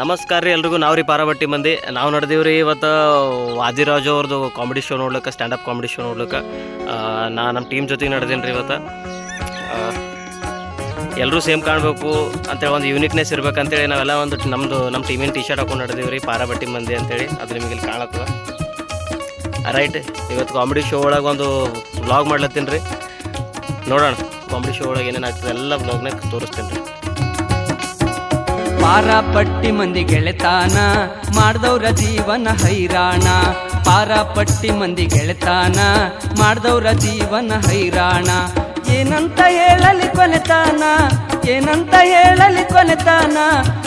ನಮಸ್ಕಾರ ರೀ ಎಲ್ರಿಗೂ. ನಾವು ರೀ ಪಾರಬಟ್ಟಿ ಮಂದಿ. ನಾವು ನಡೆದೀವಿ ರೀ ಇವತ್ತು ವಾದಿರಾಜು ಅವ್ರದ್ದು ಕಾಮಿಡಿ ಶೋ ನೋಡ್ಲಿಕ್ಕೆ ಸ್ಟ್ಯಾಂಡಪ್ ಕಾಮಿಡಿ ಶೋ ನೋಡ್ಲಿಕ್ಕೆ. ನಾ ನಮ್ಮ ಟೀಮ್ ಜೊತೆಗೆ ನಡೆದೀನಿ ರೀ ಇವತ್ತು ಎಲ್ಲರೂ ಸೇಮ್ ಕಾಣಬೇಕು ಅಂತೇಳಿ ಒಂದು ಯೂನಿಕ್ನೆಸ್ ಇರ್ಬೇಕಂತೇಳಿ ನಾವೆಲ್ಲ ಒಂದು ನಮ್ಮದು ನಮ್ಮ ಟೀಮಿನ ಟಿ ಶರ್ಟ್ ಹಾಕೊಂಡು ನಡೆದೀವಿ ರೀ ಪಾರಬಟ್ಟಿ ಮಂದಿ ಅಂತೇಳಿ ಅದು ನಿಮಗೆ ಇಲ್ಲಿ ಕಾಣತ್ತದ ರೈಟ್ ಇವತ್ತು ಕಾಮಿಡಿ ಶೋ ಒಳಗೆ ಒಂದು ವ್ಲಾಗ್ ಮಾಡ್ಲತ್ತೀನಿ ರೀ. ನೋಡೋಣ ಕಾಮಿಡಿ ಶೋ ಒಳಗೆ ಏನೇನು ಆಗ್ತದೆ, ಎಲ್ಲ ವ್ಲಾಗ್ನಾಗ ತೋರಿಸ್ತೀನಿ ರೀ. ಪಾರಪಟ್ಟಿ ಮಂದಿ ಗೆಳೆತಾನ, ಮಾಡ್ದವ್ರ ಜೀವನ ಹೈರಾಣ. ಪಾರಪಟ್ಟಿ ಮಂದಿ ಗೆಳೆತಾನ, ಮಾಡ್ದವ್ರ ಜೀವನ ಹೈರಾಣ. ಏನಂತ ಹೇಳಲಿ ಕೊನೆತಾನ, ಏನಂತ ಹೇಳಲಿ ಕೊನೆತಾನ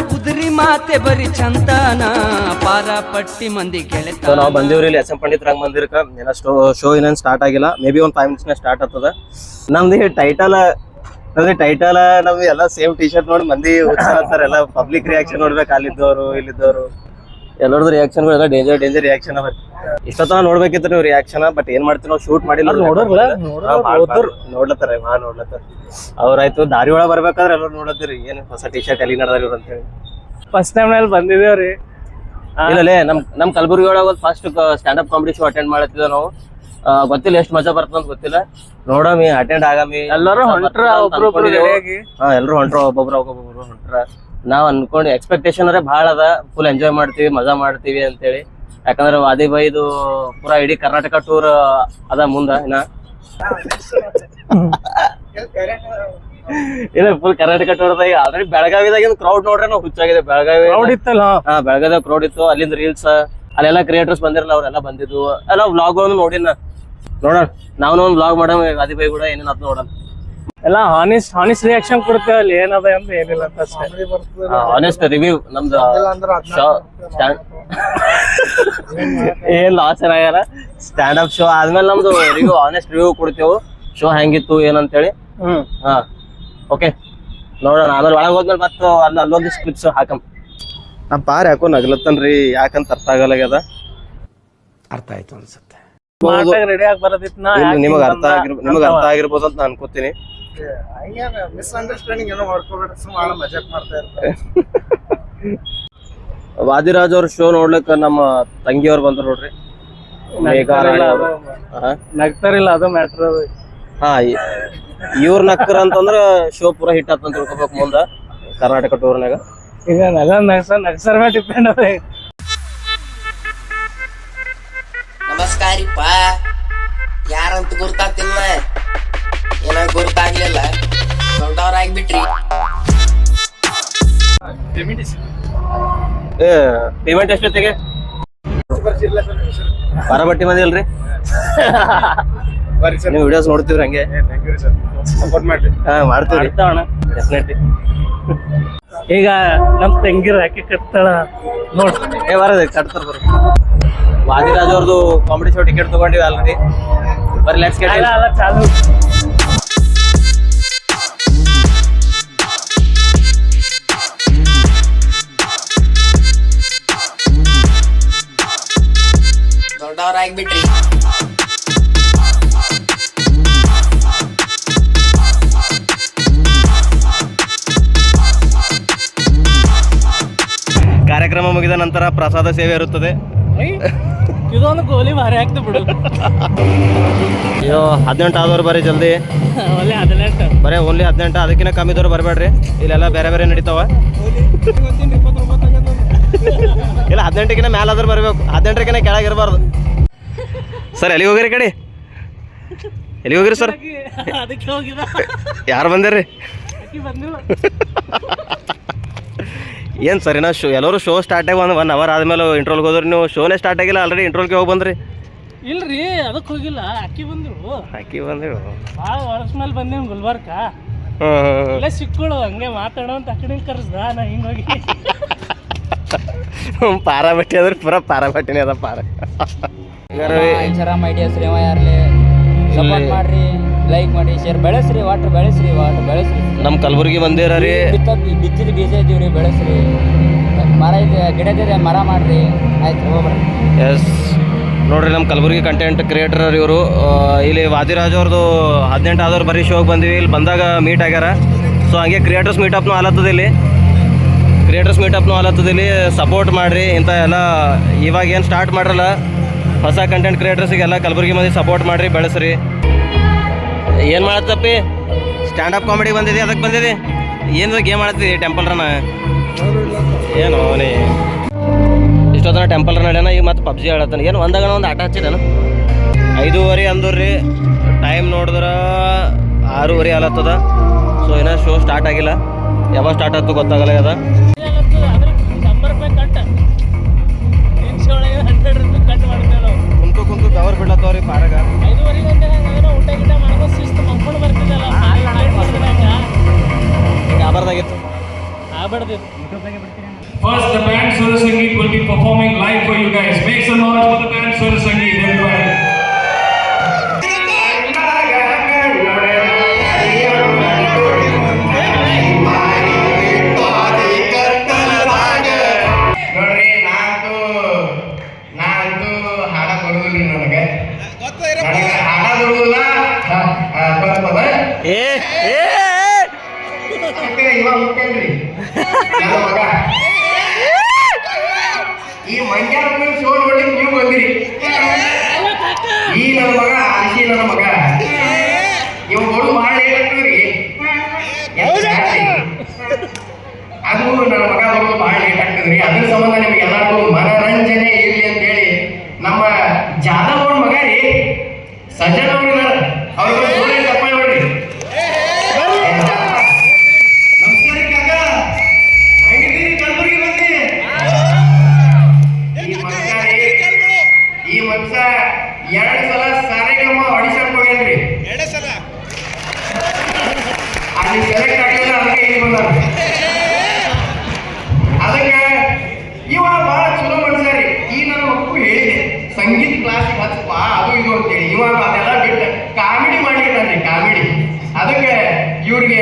ಕುದುರಿ ಮಾತೆ ಬರಿ ಚಂತಾನ. ಪಾರಪಟ್ಟಿ ಮಂದಿ ಗೆಳೆತಾನ. ನಾವು ಬಂದಿವ್ರಿ ಇಲ್ಲಿ ಎಸ್ ಎಂ ಪಂಡಿತ್ರಾಗ ಬಂದಿರಕ ಏನೋ ಶೋ ಶೋ ಇನ್ನೇನು ಸ್ಟಾರ್ಟ್ ಆಗಿಲ್ಲ. ಮೇ ಬಿ ಒಂದು ಫೈವ್ ಮಿನಿಟ್ಸ್ನ ಸ್ಟಾರ್ಟ್ ಆಗ್ತದ. ನಮ್ದು ಟೈಟಲ್ ನಮ್ದು ಟೈಟಲ್ ನಾವು ಎಲ್ಲ ಸೇಮ್ ಟಿ ಶರ್ಟ್ ನೋಡಿ ಮಂದಿ ಉತ್ಸಾಹ ಎಲ್ಲ ಪಬ್ಲಿಕ್ ರಿಯಾಕ್ಷನ್ ನೋಡ್ಬೇಕು ಅಲ್ಲಿದ್ದವರು ಇಲ್ಲಿದ್ದವರು. ಎಲ್ಲರದ್ದು ರಿಯಾಕ್ಷನ್ ಎಲ್ಲ ಡೇಂಜರ್ ಡೇಂಜರ್ ರಿಯಾಕ್ಷನ್ ಅವ ಇಷ್ಟೊತ್ತ ನೋಡ್ಬೇಕಿತ್ತು ನೀವು ರಿಯಾಕ್ಷನ್ ಬಟ್ ಏನ್ ಮಾಡ್ತೀವಿ ನಾವು ಶೂಟ್ ಮಾಡಿಲ್ಲ ನೋಡ್ಲತ್ತಾರ ಮಾ ನೋಡ್ಲತ್ತಾರ. ಅವ್ರಾಯ್ತು ದಾರಿ ಒಳಗೆ ಬರ್ಬೇಕಾದ್ರೆ ಎಲ್ಲರೂ ನೋಡತ್ತೀರಿ ಏನ್ ಹೊಸ ಟಿ ಶರ್ಟ್ ಎಲ್ಲಿ ನಡೆದಾರ ಅಂತ ಹೇಳಿ ಫಸ್ಟ್ ಟೈಮ್ನಲ್ಲಿ ಬಂದಿದೇವ್ರಿ ಇಲ್ಲಲೇ ನಮ್ ನಮ್ ಕಲಬುರ್ಗಿ ಒಳಗ ಒಂದು first stand up comedy show attend ಮಾಡತ್ತಿದ್ದ ನಾವು. ಗೊತ್ತಿಲ್ಲ ಎಷ್ಟು ಮಜಾ ಬರ್ತದ ಅಂತ ಗೊತ್ತಿಲ್ಲ. ನೋಡಮಿ ಅಟೆಂಡ್ ಆಗಾಮಿ. ಎಲ್ಲರೂ ಹೊಂಟ್ರ ಒಬ್ರೊಬ್ರು ಹಾ ಎಲ್ಲರೂ ಹೊಂಟ್ರ ಒಬ್ಬೊಬ್ರು ಒಬ್ಬೊಬ್ರು ಹೊಂಟ್ರ. ನಾವ್ ಅನ್ಕೊಂಡು ಎಕ್ಸ್ಪೆಕ್ಟೇಷನ್ ಅರೆ ಬಹಳ ಅದ. ಫುಲ್ ಎಂಜಾಯ್ ಮಾಡ್ತೀವಿ ಮಜಾ ಮಾಡ್ತೀವಿ ಅಂತೇಳಿ. ಯಾಕಂದ್ರೆ ವಾದಿ ಬೈದು ಪೂರಾ ಇಡೀ ಕರ್ನಾಟಕ ಟೂರ್ ಅದ ಮುಂದ ಇನ್ನ. ಇಲ್ಲ ಫುಲ್ ಕರ್ನಾಟಕ ಟೂರ್ ಅದ ಆದ್ರೆ ಆಲ್ರೆಡಿ ಬೆಳಗಾವಿದಾಗ ಕ್ರೌಡ್ ನೋಡ್ರೆ ನಾವು ಹುಚ್ಚಾಗಿದೆ ಬೆಳಗಾವಿ ಕ್ರೌಡ್ ಇತ್ತಲ್ಲ? ಹಾ ಬೆಳಗಾದ ಕ್ರೌಡ್ ಇತ್ತು. ಅಲ್ಲಿಂದ ರೀಲ್ಸ್ ಅಲ್ಲೆಲ್ಲ ಕ್ರಿಯೇಟರ್ಸ್ ಬಂದಿರಲ್ಲ ಅವ್ರೆಲ್ಲ ಬಂದಿದ್ದು ಎಲ್ಲ ವ್ಲಾಗ್ಗಳನ್ನು ನೋಡಿಲ್ಲ. ನೋಡೋಣ. ನಾವು ಒಂದು ವ್ಲಾಗ್ ಮಾಡಮ್ ಅದಿ ಬೈ ಕೂಡ ಏನೇನು ಅದು ನೋಡೋಣ. ಎಲ್ಲ ಹಾನೆಸ್ಟ್ ಹಾನೆಸ್ಟ್ ರಿಯಾಕ್ಷನ್ ಕೊಡ್ತೇವೆ ಅಲ್ಲಿ ಏನದ ಅಂತ ಏನಿಲ್ಲ ಅಂತ ಅಷ್ಟೇ. ಆನೆಸ್ಟ್ ರಿವ್ಯೂ ನಮ್ದು ಶೋ ಸ್ಟ್ಯಾಂಡ್ ಏನ್ ಲಾಸ್ ಏನಾಗ್ಯಾರ ಸ್ಟ್ಯಾಂಡ್ ಅಪ್ ಶೋ ಆದ್ಮೇಲೆ ನಮ್ದು ರಿವ್ಯೂ ಹಾನೆಸ್ಟ್ ರಿವ್ಯೂ ಕೊಡ್ತೇವೆ. ಶೋ ಹೆಂಗಿತ್ತು ಏನಂತೇಳಿ. ಹ್ಮ್. ಹಾ ಓಕೆ ನೋಡೋಣ ಆಮೇಲೆ ಒಳಗೆ ಹೋದ್ಮೇಲೆ ಮತ್ತೆ ಅಲ್ಲಿ ಅಲ್ಲೊಂದಿಷ್ಟು ಕ್ಲಿಪ್ಸ್ ಹಾಕಮ್. ನಮ್ಮ ಪಾರ್ ಯಾಕೋ ನಗ್ಲತ್ತನ್ರಿ ಯಾಕಂತ ಅರ್ಥ ಆಗಲ್ಲಾಗ್ಯದ ಸ್ಮಾರ್ಟ್ ಆಗಿ ರೆಡಿ ಆಗಿ ಬರೋದಿತ್ತು ನಾ ನಿಮಗ ಅರ್ಥ ಆಯ್ತು ಆಗಿರ್ ನಿಮಗ ಅರ್ಥ ಆಗಿರ್ಬೋದು ಅಂತ ನಾನು ಅನ್ಕೋತೀನಿ. ಮಿಸ್ಅಂಡರ್ಸ್ಟ್ಯಾಂಡಿಂಗ್ ಏನೋ ಮಾಡ್ಕೋಬೇಡ್ರಿ ಸುಮ್ಮನೆ ಮಜಾಕ್ ಮಾಡ್ತಾ ಇರ್ತಾರೆ. ವಾದಿರಾಜ್ ಅವ್ರ ಶೋ ನೋಡ್ಲಿಕ್ಕ ನಮ್ಮ ತಂಗಿಯವ್ರು ಬಂದ್ರು ನೋಡ್ರಿ. ಅವ್ರು. ಹಾ? ನಗ್ತಾರಿಲ್ಲ ಅದು ಮ್ಯಾಟ್ರ್ ಹಾ ಇ- ಇವ್ರ ನಕ್ಕರ್ ಅಂತಂದ್ರ ಶೋ ಪೂರ ಹಿಟ್ ಆತ ಅಂತ ತಿಳ್ಕೊಬೇಕು ಮುಂದ ಕರ್ನಾಟಕ ಟೂರ್ನಾಗ ಈಗ ನಗ ನಗ್ಸ ನಗ್ಸರ್ ಮೇಲೆ ಡಿಪೆಂಡ್ ಅದ ನಮಸ್ಕಾರಿಪ್ಪ. ಯಾರಂತ ಗುರ್ತಾತಿಲ್ಲ ಏನ ಗುರ್ತಾಗ್ಲಿಲ್ಲ. ದೊಡ್ಡವ್ರಾಗ್ಬಿಟ್ರಿ. ಪೇಮೆಂಟ್ ಎಷ್ಟೊತ್ತಿಗೆ ಬರಬಟ್ಟಿ ಮಂದಿ ಅಲ್ರಿ? ನೀವು ವಿಡಿಯೋಸ್ ನೋಡ್ತೀವ್ರಿ ಹಂಗೆ. Thank you sir. ಸಪೋರ್ಟ್ ಮಾಡ್ರಿ. ಹಾ ಮಾಡ್ತೀವಿ ಡೆಫಿನೆಟ್ಲಿ ಈಗ ನಮ್ ತಂಗಿರ ಹಾಕಿ ಕಟ್ತಾಳ. ನೋಡ್. ಏ ಬರೋದು ಕಟ್ತಾರ ಬರ. ವಾದಿರಾಜ್ ಅವ್ರದ್ದು ಕಾಮಿಡಿ ಶೋ ಟಿಕೆಟ್ ತಗೊಂಡಿವಿ ಆಲ್ರೆಡಿ ಬರ್ ಲೆಟ್ಸ್ ಗೆಟ್ ಅಲ್ಲ ಅಲ್ಲ ಚಾಲು. ದೊಡ್ಡವ್ರಾಗ್ಬಿಟ್ರಿ ಮುಗಿದ ನಂತರ ಪ್ರಸಾದ ಸೇವೆ ಇರುತ್ತದೆ. ಇದೊಂದು ಗೋಲಿ ಭಾರಿ ಬಿಡು. ಅಯ್ಯೋ ಹದಿನೆಂಟು ಆದವ್ರು ಬರ್ರಿ ಜಲ್ದಿ. ಒಳ್ಳೆ ಹದಿನೆಂಟು. ಬರೀ ಓನ್ಲಿ ಹದಿನೆಂಟು ಅದಕ್ಕಿಂತ ಕಮ್ಮಿದವ್ರು ಬರಬೇಡ್ರಿ. ಇಲ್ಲೆಲ್ಲ ಬೇರೆ ಬೇರೆ ನಡೀತಾವ. ಇಲ್ಲ ಹದಿನೆಂಟಕ್ಕಿಂತ ಮ್ಯಾಲ ಆದ್ರೆ ಬರಬೇಕು. ಹದಿನೆಂಟರಕ್ಕಿಂತ ಕೆಳಗೆ ಇರಬಾರ್ದು. ಸರ್ ಎಲ್ಲಿಗೆ ಹೋಗಿರಿ ಕಡೆ? ಎಲ್ಲಿಗೆ ಹೋಗಿರಿ ಸರ್? ಅದಕ್ಕೆ ಹೋಗಿದ. ಯಾರು ಬಂದಿರಿ? ಆಕಿ ಬಂದಿಲ್ಲ. ಏನು ಸರ್ ನಾ ಶೋ ಎಲ್ಲರೂ ಶೋ ಸ್ಟಾರ್ಟ್ ಆಗಿ ಒಂದು ಒನ್ ಅವರ್ ಆದಮೇಲೆ ಇಂಟ್ರೋಲ್ಗೆ ಹೋದ್ರಿ ನೀವು. ಶೋನೇ ಸ್ಟಾರ್ಟ್ ಆಗಿಲ್ಲ ಆಲ್ರೆಡಿ ಇಂಟ್ರೋಲ್ಗೆ ಹೋಗಿ ಬಂದ್ರಿ. ಇಲ್ರಿ ಅದಕ್ಕೆ ಹೋಗಿಲ್ಲ ಅಕ್ಕಿ ಬಂದ್ರು. ಅಕ್ಕಿ ಬಂದಿರು. ಭಾಳ ವರ್ಷ ಮೇಲೆ ಬಂದೇನು ಗುಲ್ಬರ್ಗ? ಎಲ್ಲ ಸಿಕ್ಕೊಳ್ಳು ಸಿಕ್ಕಳು ಹಂಗೆ ಮಾತಾಡೋ ಅಂತ ಆ ಕರೆಸ್ದ ನಾ ಹಿಂಗೆ ಹೋಗಿ. ಪಾರಾಬಟ್ಟಿ ಅಂದ್ರೆ ಪೂರ ಪಾರಾಬಟ್ಟಿನೇ ಅದ ಪಾರ. ಸಪೋರ್ಟ್ ಮಾಡ್ರಿ. ಲೈಕ್ ಮಾಡಿ ಶೇರ್ ಬೆಳೆಸ್ರಿ ವಾಟ್ರ್ ಬೆಳೆಸ್ರಿ ವಾಟ್ರ್ ಬೆಳೆಸ್ರಿ. ನಮ್ಮ ಕಲಬುರ್ಗಿ ಬಂದಿರ ರೀ. ಬಿತ್ತ ಬಿತ್ತಿದ ಬೀಜ ಇದ್ದೀವ್ರಿ ಬೆಳೆಸ್ರಿ. ಮರ ಇದೆ ಗಿಡದಿದೆ ಮರ ಮಾಡ್ರಿ. ಆಯ್ತು ಹೋಗ್ಬಿಡ್ರಿ ಎಸ್ ನೋಡ್ರಿ ನಮ್ಮ ಕಲಬುರ್ಗಿ ಕಂಟೆಂಟ್ ಕ್ರಿಯೇಟರ್ ಇವರು ಇಲ್ಲಿ ವಾದಿರಾಜ್ ಅವ್ರದ್ದು ಹದಿನೆಂಟು ಆದವ್ರು ಬರೀ ಶೋಗೆ ಬಂದಿವಿ. ಇಲ್ಲಿ ಬಂದಾಗ ಮೀಟ್ ಆಗ್ಯಾರ. ಸೊ ಹಂಗೆ ಕ್ರಿಯೇಟರ್ಸ್ ಮೀಟಪ್ನು ಆಲತ್ತದ ಇಲ್ಲಿ. ಕ್ರಿಯೇಟರ್ಸ್ ಮೀಟಪ್ನು ಆಲತ್ತದ ಇಲ್ಲಿ. ಸಪೋರ್ಟ್ ಮಾಡಿರಿ ಇಂಥ ಎಲ್ಲ ಇವಾಗ ಏನು ಸ್ಟಾರ್ಟ್ ಮಾಡ್ರಲ್ಲ. ಹೊಸ ಕಂಟೆಂಟ್ ಕ್ರಿಯೇಟರ್ಸಿಗೆಲ್ಲ ಕಲಬುರ್ಗಿ ಮಂದಿ ಸಪೋರ್ಟ್ ಮಾಡಿರಿ ಬೆಳೆಸ್ರಿ. ಏನು ಮಾಡತ್ತಪ್ಪಿ? ಸ್ಟ್ಯಾಂಡಪ್ ಕಾಮಿಡಿ ಬಂದಿದೆ ಅದಕ್ಕೆ ಬಂದಿದೆ. ಏನು ಗೇಮ್ ಆಡ್ತಿದ್ದಿ ಟೆಂಪಲ್ ರನ ಏನು ಇಷ್ಟೊತ್ತ ಇಷ್ಟೊತ್ತನ ಟೆಂಪಲ್ ರನ್ ಆಡ್ಯಾನ ಈಗ ಮತ್ತೆ ಪಬ್ಜಿ ಆಡತ್ತಾನ. ಏನು ಒಂದಾಗ ಒಂದು ಆಟ ಹಚ್ಚಿದಾನ ಐದೂವರೆ ಅಂದ್ರಿ ಟೈಮ್ ನೋಡಿದ್ರೆ ಆರೂವರೆ ಆಲತ್ತದ ಸೊ ಏನೋ ಶೋ ಸ್ಟಾರ್ಟ್ ಆಗಿಲ್ಲ. ಯಾವಾಗ ಸ್ಟಾರ್ಟ್ ಆಯ್ತು ಗೊತ್ತಾಗಲ್ಲ ಅದ. ಕುಂತು ಕುಂತು ಕವರ್ ಬಿಡ್ಲತ್ತವ್ರಿ ಪಾರಾಗ ಯಾಬಾರ್ದಾಗಿತ್ತು First, the band Sura Sangeet will be performing live for you guys. Make some noise for the band Sura Sangeet, everybody. ಅದು ನನ್ನ ಮಗ ಬರೋದು ಬಹಳ ಲೇಟ್ ಆಗ್ತದ್ರಿ ಅದ್ರ ಸಂಬಂಧ ನಿಮ್ಗೆ ಎಲ್ಲರಿಗೂ ಮನರಂಜನೆ ಇರಲಿ ಅಂತ ಹೇಳಿ ನಮ್ಮ ಜಾದವ್ ಅವ್ರ ಮಗ ರೀ ಸಜ್ಜನ್ ಅವ್ರು ಇದಾರ. ಅವ್ರಿಗೆ ನಮಸ್ಕಾರ ಕಾಕ ಹೆಂಗಿದ್ದೀರಿ? ಕಲಬುರಗಿ ಬಂದಿ ಈ ಎರಡು ಸಲ ಸಾರೆಗಮ್ಮ ಆಡಿಷನ್ ಹೋಗ್ಯಾನ್ರಿ. ಅಲ್ಲಿ ಸೆಲೆಕ್ಟ್ ಆಗಲಿಲ್ಲ ಅದಕ್ಕೆ ಇಲ್ಲಿ ಬಂದಾರ ಅದಕ್ಕೆ ಇವ ಬಹಳ ಚಲೋ ಮನುಷ್ಯ ರೀ ಈ ನನ್ನ ಮಕ್ಕಳು ಹೇಳಿದೆ. ಸಂಗೀತ ಕ್ಲಾಸ್ ಹಚ್ಚಪ್ಪ ಅದು ಇದು ಅಂತೇಳಿ. ಇವಾಗ ಅದೆಲ್ಲ ಬಿಟ್ಟು. ಕಾಮಿಡಿ ಮಾಡಿದ್ದಾನೆ ಕಾಮಿಡಿ. ಅದಕ್ಕೆ ಇವ್ರಿಗೆ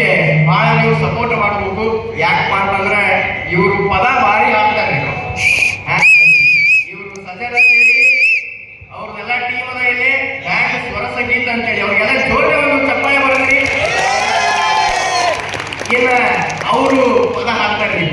ಬಹಳ ನೀವು ಸಪೋರ್ಟ್ ಮಾಡಬೇಕು. ಯಾಕಪ್ಪ ಅಂತಂದ್ರೆ ಇವರು ಪದ ಬಾರಿ ಹಾಕ್ತಾರೆ. ಇವರು ಸಜರ ಸೇರಿ ಅವ್ರದೆಲ್ಲ ಟೀಮ್ ಇಲ್ಲಿ. ಬ್ಯಾಂಕ್ ಸ್ವರ ಸಂಗೀತ ಅಂತೇಳಿ. ಅವ್ರಿಗೆಲ್ಲ ಜೋರ ಒಂದು ಚಪ್ಪಾಳೆ ಬರ್ತೀರಿ ಇನ್ನ ಅವರು ಪದ ಹಾಕ್ತಾರ್ರಿ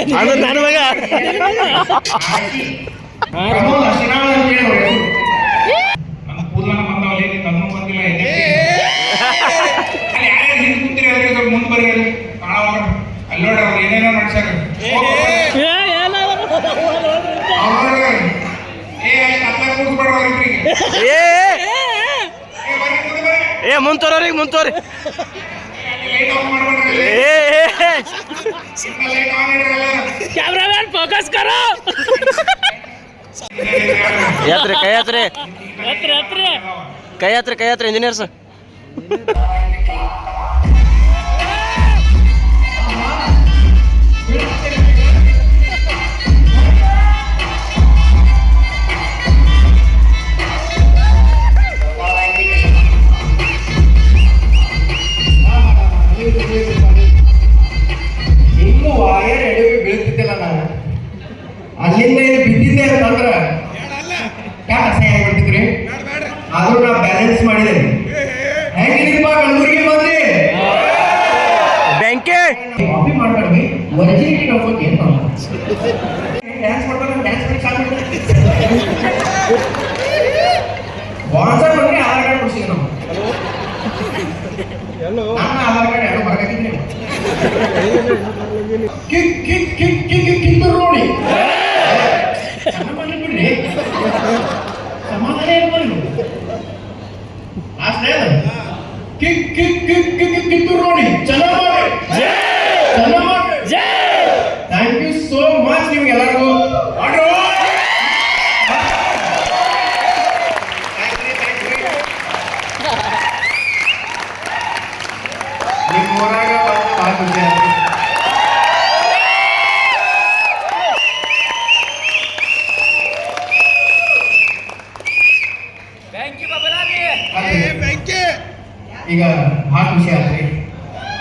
ಏ ಏ ಮಗ ಬರ್ರಿ ಏ ಮುಂತೋರವ್ರಿಗೆ ಮುಂತೋರಿ ಏ. ಎಲ್ಲಾರು ಕ್ಯಾಮ್ರಾಮನ್ ಫೋಕಸ್ ಕರೋ ಯಾತ್ರೆ ಕೈ ಯಾತ್ರೆ ಕೈ ಯಾತ್ರೆ ಕೈ ಯಾತ್ರೆ engineers kick kick kick kick kick Kittur ನೋಡಿ ಸಣ್ಣ ಮಕ್ಳು ಬಿಡ್ರಿ ಸಮಾಧಾನ ಏನು ಮಾಡಿ ಅಷ್ಟೇ kick kick kick kick kick Kittur ನೋಡಿ ಚಲೋ ಮಾಡಿ ಚಲೋ ಮಾಡಿ ಥ್ಯಾಂಕ್ ಯು ಸೋ ಮಚ್ ನಿಮ್ಗೆ ಎಲ್ಲರಿಗೂ ಆಡ್ರು ನಿಮ್ಮ ಊರಾಗ ಬಂದು ಭಾಳ ಖುಷಿ ಆಯ್ತು ಈಗ ಭಾಳ ಖುಷಿ ಆಯ್ತು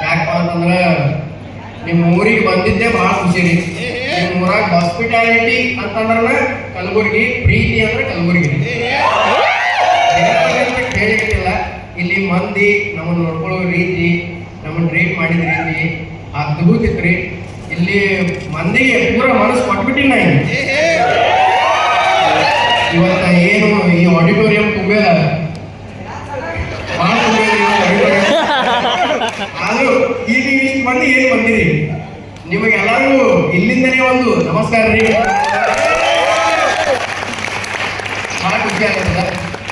ಯಾಕಪ್ಪ ಅಂತಂದ್ರ ನಿಮ್ಮ ಊರಿಗೆ ಬಂದಿದ್ದೆ ಭಾಳ ಖುಷಿ ರೀ ನಿಮ್ಮ ಊರಾಗ ಹಾಸ್ಪಿಟಾಲಿಟಿ ಅಂತಂದ್ರ ಕಲಬುರ್ಗಿ ಪ್ರೀತಿ ಅಂದ್ರೆ ಕಲಬುರ್ಗಿ ಕೇಳಿರ್ತಿಲ್ಲ ಇಲ್ಲಿ ಮಂದಿ ನಮ್ಮನ್ನ ನೋಡ್ಕೊಳ್ಳೋ ರೀತಿ ನಮ್ಮನ್ನ ಇಲ್ಲಿ ಮಾಡಿದ ಅದ್ಭುತ ಇತ್ರಿ ಇಲ್ಲಿ ಮಂದಿಗೆ ಪೂರ ಮನಸ್ಸು ಕೊಟ್ಬಿಟ್ಟಿಲ್ಲ ಇವತ್ತ ಏನು ಈ ಆಡಿಟೋರಿಯಂ ಭಾಳ auditorium. ಆದ್ರೂ ಈಗ ಇಷ್ಟು ಮಂದಿ ಏನ್ ಬಂದಿರಿ? ನಿಮಗೆಲ್ಲರೂ ಇಲ್ಲಿಂದನೇ ಒಂದು ನಮಸ್ಕಾರ ರೀ. ಬಹಳ ಖುಷಿ ಆಗ್ತದ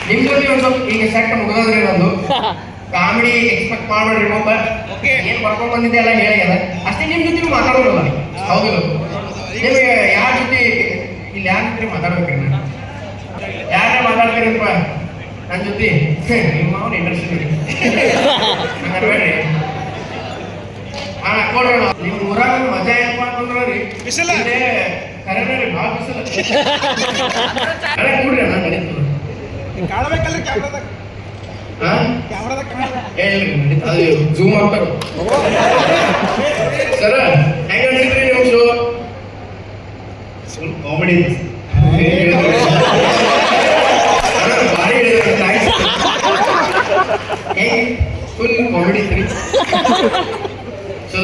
ನಿಮ್ ಜೊತೆ ಒಂದು ಸ್ವಲ್ಪ ಈಗ ಸೆಟ್ ಮುಗಿದ್ರಿ ನಂದು. ಕಾಮಿಡಿ ಎಕ್ಸ್ಪೆಕ್ಟ್ ಮಾಡ್ಬೇಡ್ರಿ ಮೊಬ್ಬ ಏನ್ ಬರ್ಕೊಂಡ್ ಬಂದಿದ್ದೆ ಎಲ್ಲ ಹೇಳಿದ ಅಷ್ಟೇ ನಿಮ್ಮ ಜೊತೆ ಮಾತಾಡೋದಿಲ್ಲ ಹೌದು. ನಿಮಗೆ ಯಾರ ಜೊತೆ ಇಲ್ಲಿ ಯಾರ ಜೊತೆ ಮಾತಾಡ್ಬೇಕ್ರಿ ನಾನು ಯಾರ ಮಾತಾಡ್ತೀರಪ್ಪ ನನ್ನ ಜೊತೆ? ನಿಮ್ಮ ಅವ್ನ ಇಂಟ್ರೆಸ್ಟ್ ಹಾ ನಿಮ್ಮ ಊರಾಗ ಮಜಾ ಏನಪ್ಪ ಅಂತಂದ್ರ ರೀ ಬಿಸಿಲ. ಕರೆ ರೀ ಭಾಳ ಬಿಸಿಲ. ಅಣ್ಣ ಕೊಡ್ರಿ ಅಣ್ಣ ನಡೀತದ. ಅದು ಜೂಮ್ ಆಗ್ತಾರ ಸರ, ಹೆಂಗ ಅನ್ಸಿದ್ರಿ ನಿಮ್ ಶೋ ಸ್ವಲ್ಪ ಕಾಮಿಡಿ ಫುಲ್ ಕಾಮಿಡಿ ಇದ್ರಿ ಸೊ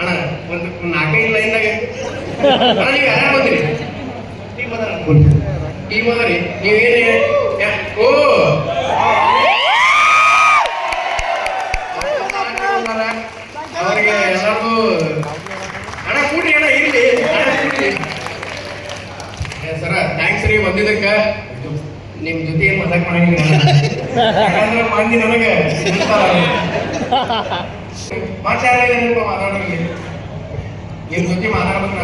ಅಣ್ಣ, ಒಂದು ನಾಲ್ಕೈದು ಲೈನ್ದಾಗ ಅಣ್ಣ, ನೀವು ಯಾರು ಬಂದ್ರಿ? ಟೀಮ್ ಅದಾರ? ಟೀಮ್ ಅದರಿ. ನೀವೇನು ಓ ಅವ್ರಿಗೆ ಎಲ್ಲರಿಗೂ ಅಣ್ಣ ಕೂಡ್ರಿ ಅಣ್ಣ ಇರ್ಲಿ ಅಣ್ಣ ಕೂಡ್ರಿ ಏ ಸರ ಥ್ಯಾಂಕ್ಸ್ ರೀ ಬಂದಿದ್ದಕ್ಕೆ ನಿಮ್ ಜೊತೆ ಏನ್ ಮಾಡಂಗಿಲ್ಲ. ಯಾಕಂದ್ರೆ ಮಂದಿ ನನಗೆ ಮಾತಾಡೋದ್ರಲ್ಲಿ ನಿಮ್ ಜೊತೆ ಮಾತಾಡ್ಬೇಕು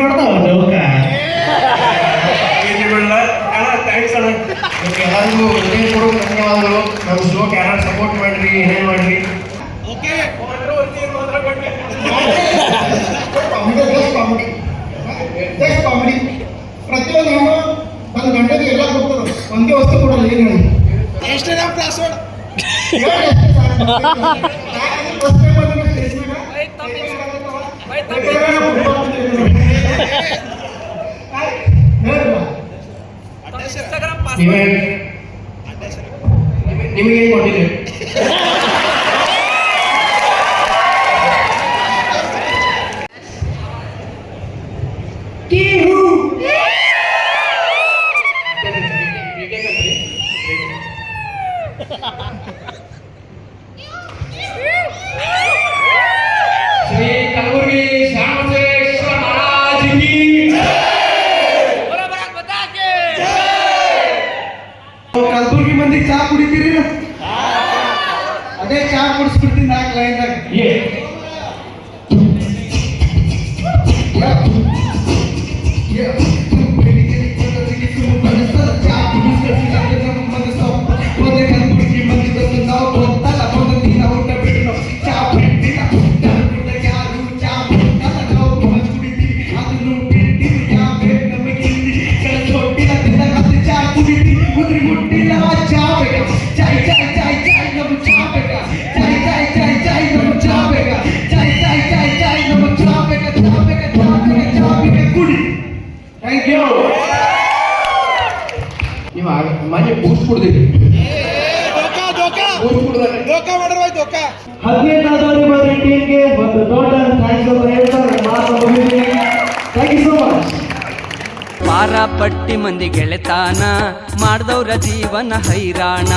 ಹೊಡ್ತಾವ ಜೋಕ. ಎಲ್ಲರಿಗೂ ಹೃದಯ ಪೂರ್ವಕ ಧನ್ಯವಾದಗಳು. ನಮ್ಮ ಶೋಕ್ ಯಾರು ಸಪೋರ್ಟ್ ಮಾಡ್ರಿ ಏನೇನ್ ಮಾಡ್ರಿ. ಕಾಮಿಡಿ ಪ್ರತಿಯೊಂದು ಹೆಣ್ಣು ತನ್ನ ಗಂಡನಿಗೆ ಎಲ್ಲ ಕೊಡ್ತದೆ ಒಂದೇ ವಸ್ತು ಕೊಡಲ್ಲ ಏನು ಹೇಳಿ ಎಷ್ಟೇ ನಾವು ಪಾಸ್ವರ್ಡ್ ನೀವೇ ನಿಮಗೆ ಏನ್ ಕಲಬುರಗಿ ಶ್ಯಾಮಚೇಶ್ವರ ಮಹಾರಾಜ್ ಕಿ ಕಲಬುರ್ಗಿ ಮಂದಿ ಚಾ ಕುಡಿತೀರಿ ಅದೇ ಚಾ ಕುಡಿಸ್ಬಿಡ್ತೀನಿ ನಾಲ್ಕು ಲೈನ್ದಾಗ ಪಟ್ಟಿ ಮಂದಿ ಗೆಳೆತಾನ ಮಾಡ್ದವ್ರ ಜೀವನ ಹೈರಾಣ.